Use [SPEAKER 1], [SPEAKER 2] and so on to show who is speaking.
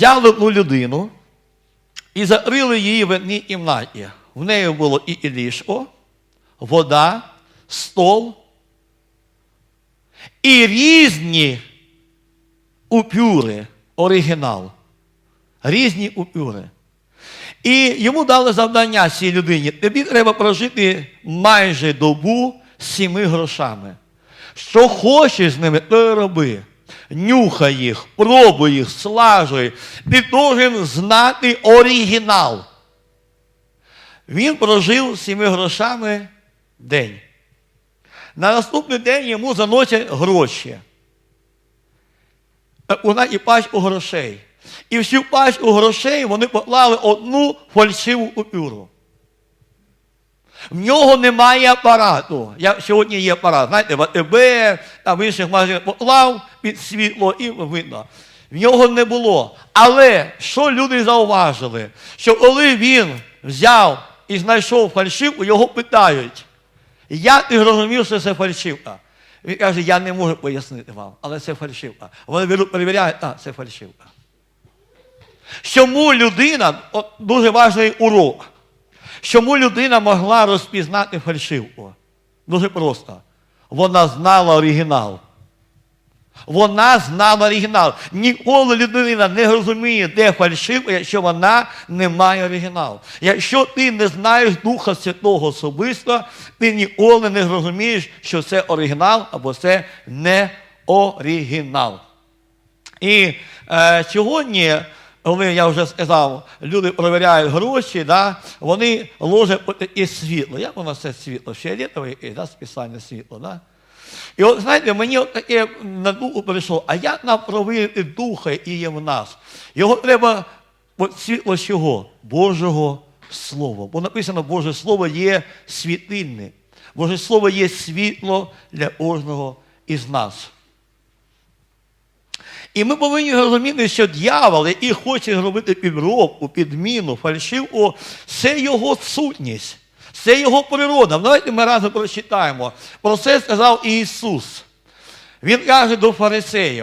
[SPEAKER 1] Взяли одну людину і закрили її в одній кімнаті. В неї було і ліжко, вода, стол, і різні упюри, оригінал. Різні упюри. І йому дали завдання цій людині. Тобі треба прожити майже добу з сіми грошами. Що хочеш з ними, то й роби. Нюхай їх, пробуй їх, слажуй. Ти должен знати оригінал. Він прожив сіми грошами день. На наступний день йому заносять гроші. Вона і пачку грошей. І всю пачку грошей вони поклали одну фальшиву купюру. В нього немає апарату. Я, сьогодні є апарат, знаєте, в АТБ, там в інших магазинах поклав під світло і видно. В нього не було. Але що люди зауважили? Що коли він взяв і знайшов фальшивку, його питають, як ти зрозумів, що це фальшивка? Він каже, я не можу пояснити вам, але це фальшивка. Вони перевіряють, а, це фальшивка. Чому людина, от дуже важливий урок, чому людина могла розпізнати фальшивку? Дуже просто. Вона знала оригінал. Вона знала оригінал. Ніколи людина не розуміє, де фальшивка, якщо вона не має оригіналу. Якщо ти не знаєш Духа Святого особисто, ти ніколи не зрозумієш, що це оригінал або це не оригінал. І е, сьогодні, коли я вже сказав, люди перевіряють гроші, да, вони ложать таке світло. Як воно це світло? Фіолетове якесь, да, спеціальне світло. Да? І от знаєте, мені от таке на думку прийшло, а як нам провірити духа і є в нас? Його треба от світло чого? Божого Слова. Бо написано, Боже Слово є світильне. Боже Слово є світло для кожного із нас. І ми повинні розуміти, що дьявол, який хоче зробити підробку, підміну, фальшивку, це його сутність, це його природа. Давайте ми разом прочитаємо. Про це сказав Ісус. Він каже до фарисеїв.